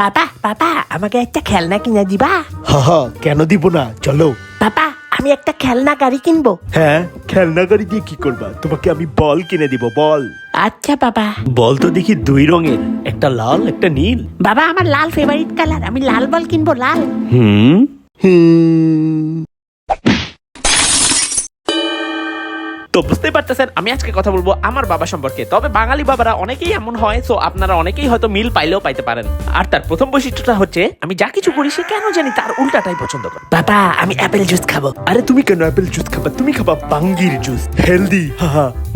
বাবা বাবা আমাকে একটা খেলনা কিনে দিবা? হা হা কেন দিব না? চলো। বাবা আমি একটা খেলনা গাড়ি কিনবো। হ্যাঁ খেলনা গাড়ি দিয়ে কি করবা? তোমাকে আমি বল কিনে দিব বল। আচ্ছা বাবা বল তো দেখি দুই রঙের একটা লাল একটা নীল। বাবা আমার লাল ফেভারিট কালার আমি লাল বল কিনবো লাল। হুম। হুম। তো বুঝতেই পারতেছেন আমি আজকে কথা বলব আমার বাবা সম্পর্কে। তবে বাঙালি বাবারা অনেকেই এমন হয় সো আপনারা অনেকেই হয়তো মিল পাইলেও পাইতে পারেন। আর তার প্রথম বৈশিষ্ট্যটা হচ্ছে আমি যা কিছু করি সে কেন জানি তার উল্টাটাই পছন্দ করে। বাবা আমি অ্যাপেল জুস খাব। আরে তুমি কেন অ্যাপেল জুস খাবা? তুমি খাবা বাঙ্গির জুস হেলদি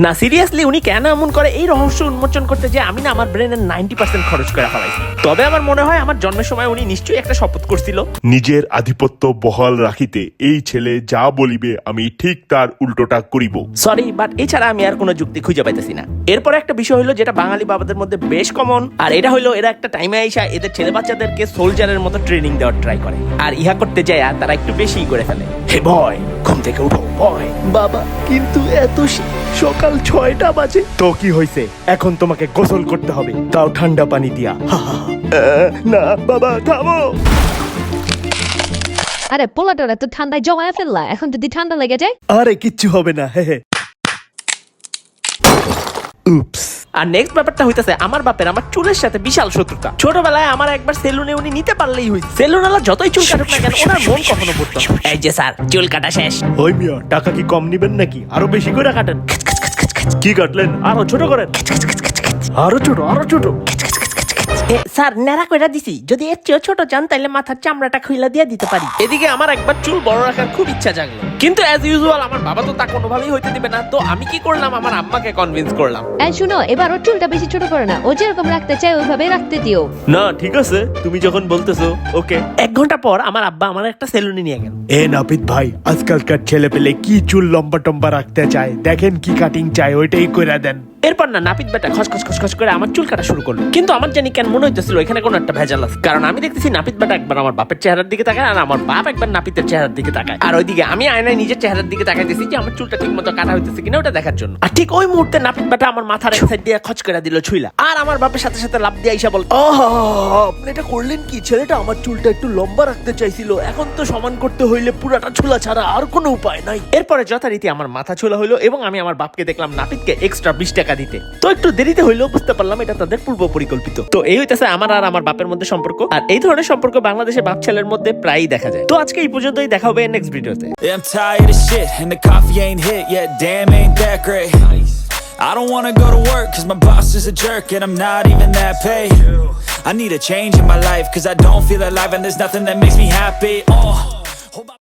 না সিরিয়াসলি উনি কেন এমন করে? এই রহস্য উন্মোচন করতে যে আমি না আমার ব্রেনের নাইনটি পার্সেন্ট খরচ করে ফেলাইছি। তবে আমার মনে হয় আমার জন্মের সময় উনি নিশ্চয়ই একটা শপথ করছিল। নিজের আধিপত্য বহাল রাখিতে এই ছেলে যা বলিবে আমি ঠিক তার উল্টোটা করিব। সরি বাট এছাড়া আমি আর কোনো যুক্তি খুঁজে পাইতেছি না। এরপর একটা বিষয় হলো যেটা বাঙালি বাবাদের মধ্যে বেশ কমন আর এটা হলো এরা একটা টাইমে আইসা এদের ছেলে বাচ্চাদেরকে সোলজারের মতো ট্রেনিং দেওয়ার ট্রাই করে। আর ইহা করতে যায় আর তারা একটু বেশি করে ফেলে। হে বয় ঘুম থেকে উঠো বয় বাবা কিন্তু এত সকাল ছয়টা বাজে। তো কি হয়েছে এখন তোমাকে গোসল করতে হবে। তাও ঠান্ডা পানি দিয়া। না বাবা থামো। আরে পোলাটোর এত ঠান্ডায় জমায়া ফেললা। এখন যদি ঠান্ডা লেগে যায়? আরে কিচ্ছু হবে না। হে হে। উপস আর নেক্সট ব্যাপারটা হইতাছে আমার বাপের আমার চুলের সাথে বিশাল শত্রুতা। ছোটবেলায় আমার একবার সেলুনে উনি নিতে পারলেই হইছে। সেলুনওয়ালা যতই চুল কাটুক না কেন ওনার মন কখনো পড়তো এই যে স্যার চুল কাটা শেষ। ওই মিয়া টাকা কি কম নিবেন নাকি? আরও বেশি করে কাটেন। কি কাটলেন? আরও ছোট করেন? আরও ছোট আরও ছোট। স্যার নেড়া কইরা দিছি। যদি এর চেয়েও ছোট চান তাহলে মাথার চামড়াটা খুইলা দিয়ে দিতে পারি। এদিকে আমার একবার চুল বড় রাখার খুব ইচ্ছা জাগলো। কিন্তু অ্যাজ ইউজুয়াল আমার বাবা তো তা কোনোভাবেই হইতে দিবে না। তো আমি কি করলাম? আমার আম্মাকে কনভিন্স করলাম। এই শুনো এবার ওর চুলটা বেশি ছোট করে না। ও যেরকম রাখতে চায় ওইভাবে রাখতে দিও। না ঠিক আছে। তুমি যখন বলতেছো ওকে। এক ঘণ্টা পর আমার আব্বা আমার একটা সেলুনে নিয়ে গেল। এ নাপিত ভাই আজকালকার ছেলে পেলে কি চুল লম্বা টম্বা রাখতে চায়? দেখেন কি কাটিং চায় ওইটাই করে দেন। এরপর না নাপিত বেটা খসখস খসখস করে আমার চুল কাটা শুরু করল। কিন্তু আমার জানি কেন মনে হইতেছিল এখানে কোনো একটা ভেজাল আছে। কারণ আমি দেখতেছি নাপিত বেটা একবার আমার বাপের চেহারার দিকে তাকায় আর আমার বাপ একবার নাপিতের চেহারার দিকে তাকায়। আর ওইদিকে আমি আয়নায় নিজের চেহারার দিকে তাকাইতেছি যে আমার চুলটা ঠিক মতো কাটা হইতেছে কিনা ওটা দেখার জন্য। আর ঠিক ওই মুহূর্তে নাপিত বেটা আমার মাথার এক সাইড দিয়ে খচ করে দিল ছুইলা। আর আমার বাপের সাথে সাথে লাভ দিয়ে আইসা বল ও এটা করলেন কি? ছেলেটা আমার চুলটা একটু লম্বা রাখতে চাইছিল। এখন তো সমান করতে হইলে পুরাটা ছোলা ছাড়া আর কোনো উপায় নাই। এরপরে যথারীতি আমার মাথা ছোলা হইল এবং আমি আমার বাপকে দেখলাম নাপিতকে এক্সট্রা বিশ টাকা দিতে। তো একটু দেরিতে হইলেও বুঝতে পারলাম এটা তাদের পূর্ব পরিকল্পিত তো এই হইতেছে আমার আর আমার বাপের মধ্যে সম্পর্ক। আর এই ধরনের সম্পর্ক বাংলাদেশে বাপ ছেলের মধ্যে প্রায়ই দেখা যায়। তো আজকে এই পর্যন্তই দেখা হবে নেক্সট ভিডিওতে Yeah, I'm tired of shit, and the coffee ain't hit yet. Damn, ain't that great. I don't wanna go to work, cause my boss is a jerk, and I'm not even that paid. I need a change in my life Cause I don't feel alive and there's nothing that makes me happy Oh.